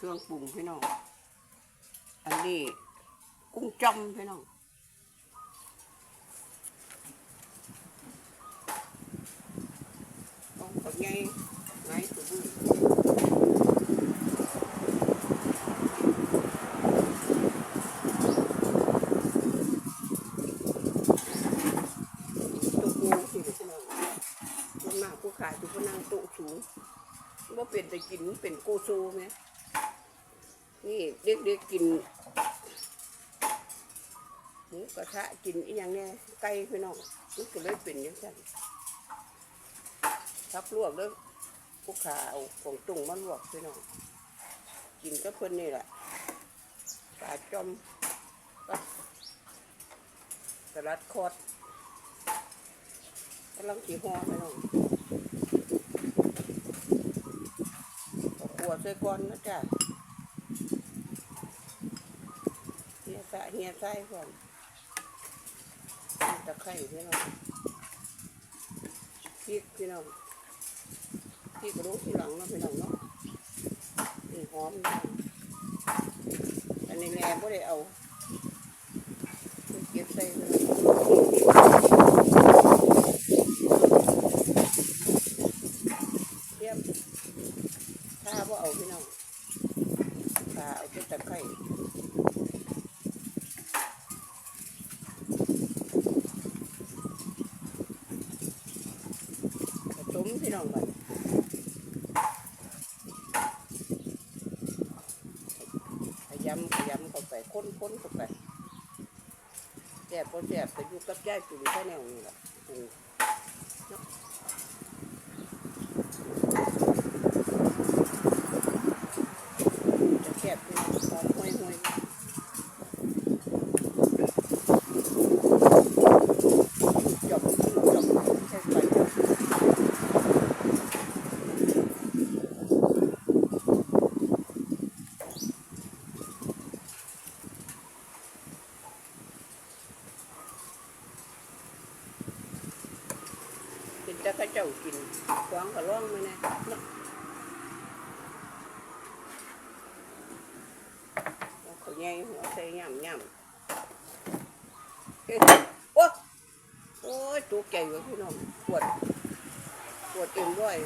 เครื่องปรุงพี่น้อง อันนี้กุ้งจอมพี่น้องต้องขอไงไงตัวบูตัวกูสิพี่น้องลงหน้าผู้ขายตัวพนังโต๊ะสูงว่าเป็นแต่กินเป็นโกโซไหม นี่เด็กๆกินหมูกระทะกินอีหยังเนี่ยไก่พี่น้องมันก็เลยเป็นอย่างนั้นทับลวกเด้อผู้ขาเอาของตุ่งมาลวกพี่น้องกินกับเพิ่นนี่แหละปลาจอมกับสลัดคอดกำลังสีหอพี่น้องเอาขัวใส่ก่อนนะจ๊ะเฮี ยสะเฮียไส้ก่อนตะไคร้พี่น้องพริกพี่น้องพี่ก็รู้ทีหลังเนาะพี่น้องเนาะนี่หอมอันนี้แม่ไม่ได้เอาเก็บใส่เลยเยี่ยมถ้าว่าเอาพี่น้องถ้าเอาเป็นตะไคร้ผสมพี่น้องกัน ข ยำขยำเข้าไปค้นค้นเข้าไปแสบพอแสบไปอยู่กับยายจุ๋มแค่แนวนี้แหละอืมเนาะจะแซ่บพี่น้องหอมห่วยห่วยจบจบใช่ไป กินแต่ข้าเจ้ากินกวางก็ร้ องม่แน่เนาะเอาเขาใหญ่หัวใส่ย่ำย่ำโอ้โอ้ยตัวใหญ่กว่าพี่น้องปวดปวดเอ็มด้วย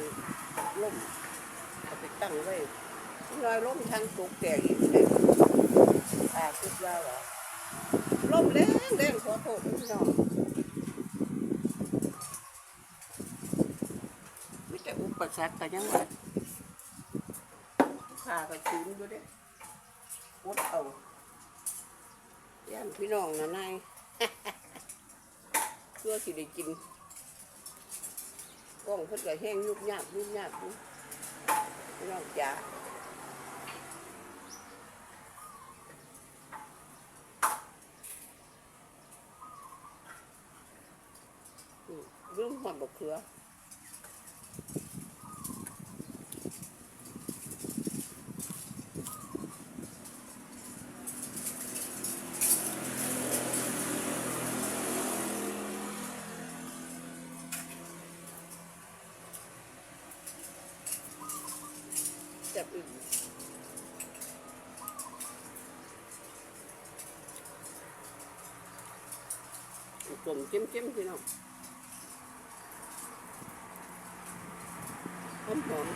ล่มเอาไปตั้งไว้น้อยล่มทางตุกแก่อีกเลยอาคิดว่าเหรอล่มแรงแรงขอโทษพี่น้อง มีแต่อุปสรรคก็ยังว่าขาก็ชื้นอยู่เด้อดเอาย่านพี่น้องนะนายเพื่อสิได้กินกล้องเพิ่นก็แห้งยุบยาบยุบยาบอยู่พี่น้องจ๋าอืมลืมหอดบกเขือ จับอื่น กลมจิ้มจิ้มพี่น้องหอมหอม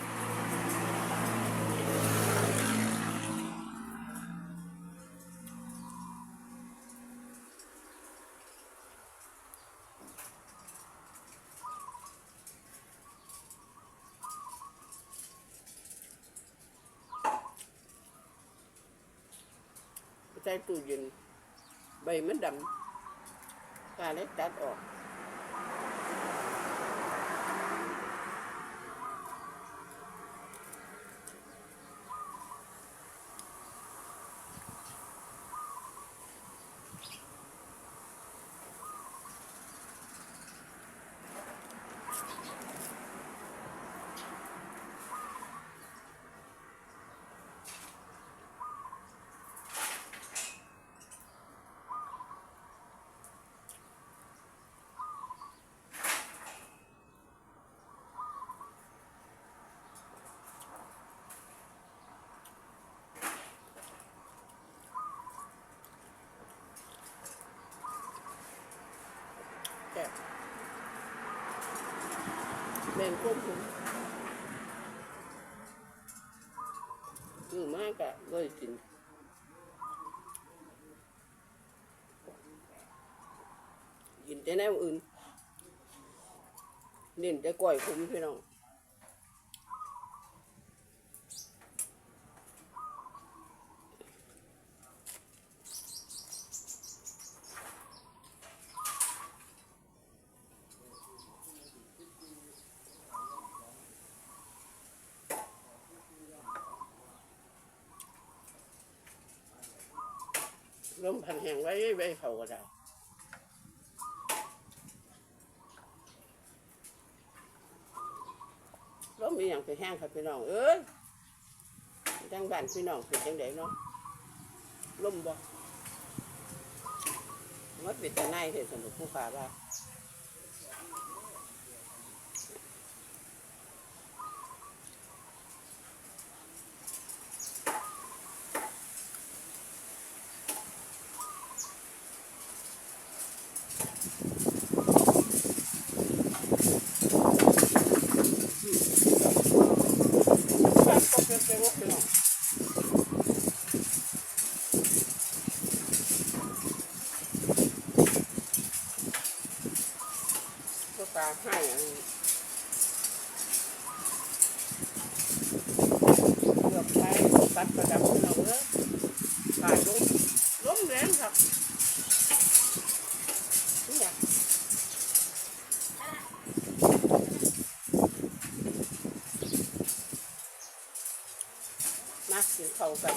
ใส่ตู้เย็นใบมันดำ กาเล็กตัดออก แม่นควบคุมคือมากอะเลยกินกินแต่แนวอื่นเน้นแต่ก้อยคุ้มพี่น้อง ลมพันแห้งไว้ไว้เผาก็ได้ลมมีอย่างไปแห้งครับพี่น้องเอ้ยจังบ้านพี่น้องเป็นจังไดเนาะลมบ่มัดเป็นแต่นเห็นสนุกผู้ฟ้าว่า ครับก็เป็นไปว่าพี่น้องก็ตาให้อันนี้เลือกใช้ตัดประดับพี่น้องเอ้ยตายลง ล้มแรงครับเนี่ยมากิเข้ากัน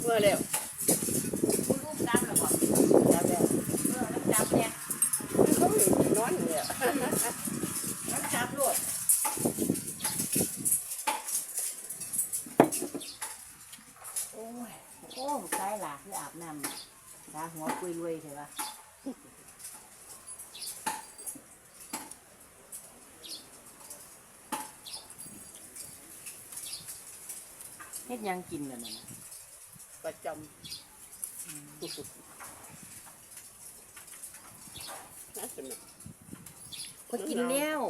เมื่อแล้ว คุณลูกจับหรอบอก จับแล้ว เออแล้วจับเนี่ย เขาเห็นนอนเนี่ย แล้วจับรวดโอ้ยโอ้ใช่หลาคืออาบน้ำตาหัวคุยรวยเถอะวะ เฮ็ดหยังกินล่ะนั่นน่ะประจำน่าสนุกพอยกินแล้ว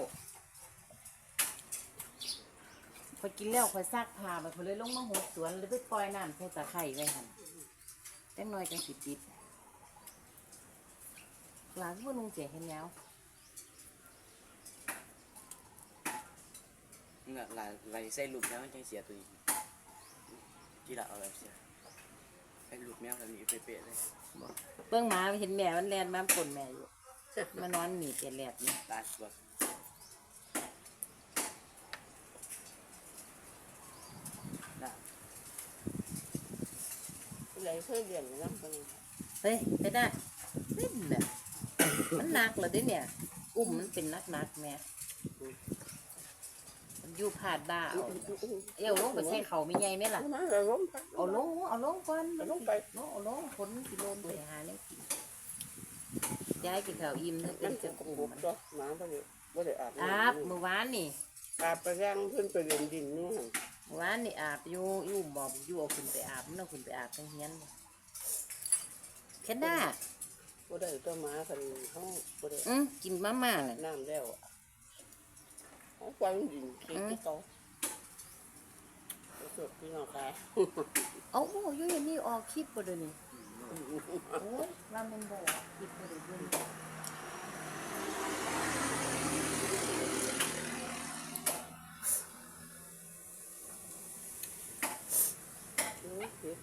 พอยกินแล้วพอยซักผ้าไปพอยเลยลงมาหดสวนเลยไปปล่อยน้ำใส่ตะไคร้ไว้หั่นจังน้อยจังสิติดหลานพวกลุงเสียเห็นแล้วนี่ก็หลายหลายใส่ลูกแมวจังเสียตัวอีก ที่ละเอาอะไรเสียใส่ลูกแมวแบบนี้เป๊ะๆเลยเบื้องหมาเห็นแม่มันแลนมาปนแม่อยู่มานอนหนีเตียแลดนี่ตายตัวน่ะอะไรเคยเรียนน้ำกันเฮ้ยไปได้เล่นน่ะมันหนักเหรอเด้เนี่ย อุ้มมันเป็นนักนักๆแม่มัน อยู่ผาดบ้าเอาเอ้าลงไปใส่เขาไม่ใหญ่ไหมล่ะ มาเราล้มเอาลงเอาลงก่อนเอาลงไปลงเอาลงผลกิโลไปหาเนี่ยกินยายกินข้าวอิ่มนึกมัเป็นนจะจะกอุ้บุมกมันตัวหมาไปเลยบ่ได้อาบอาบเมื่อวานนี่อาบไปย่างเพิ่นไปเรียนดินนี่หั่นเมื่อวานนี่อาบอยู่อยู่หมอบอยู่เอาขึ้นไปอาบมันเอาขึ้นไปอาบทั้งเฮียนเลยแค่น้าบ่ได้ตัวหมาคันเฮาบ่ได้อืมกินมาม่าเลยน้ำแล้วเฮา ควายมันดินขี้ที่เขาสุดพี่น้องค่ะเอาโอ้ยอย่างนี้ออกคลิปบ่เดี๋ยวนี้โอ้ยว่ามันบ่ออกคลิปบ่ได้เบิ่งโอ้ยเผ็ด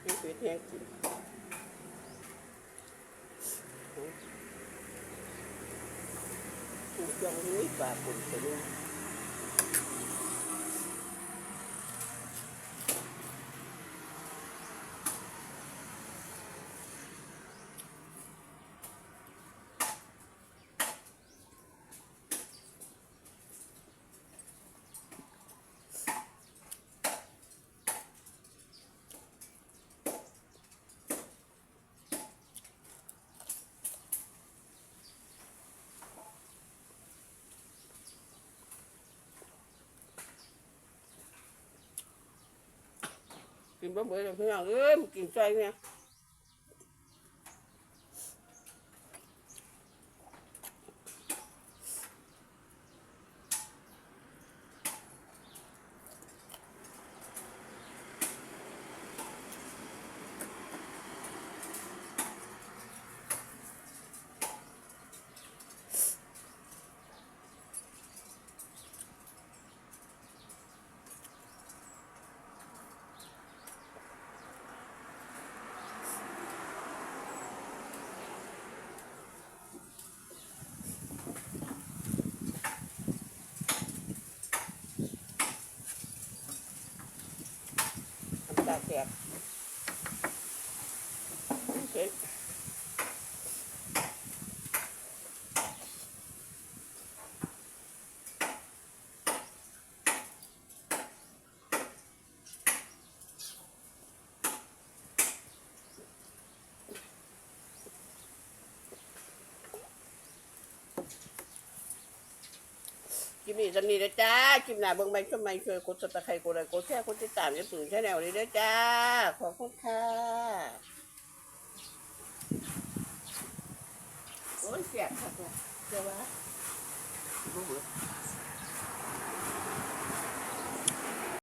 เผ็ดเผ็ดแห้งกิน ถูกจังนี้ กินบะเบื่อเลยพี่น้องเอ้ยมันกินใจเนี่ย ตากแดดเสร็จ ลิปนี้สำนี้เด้อจ้าคลิปหน้าเบิ่งใหม่ชมใหม่ช่วยกดสตะไคร้กดไลค์กดแชร์กดติดตามอย่าปืนแชแนลนี้เด้อจ้า ขอบคุณค่ะโอ้ยเสียบค่ะเจ้าว่ารู้เหรอ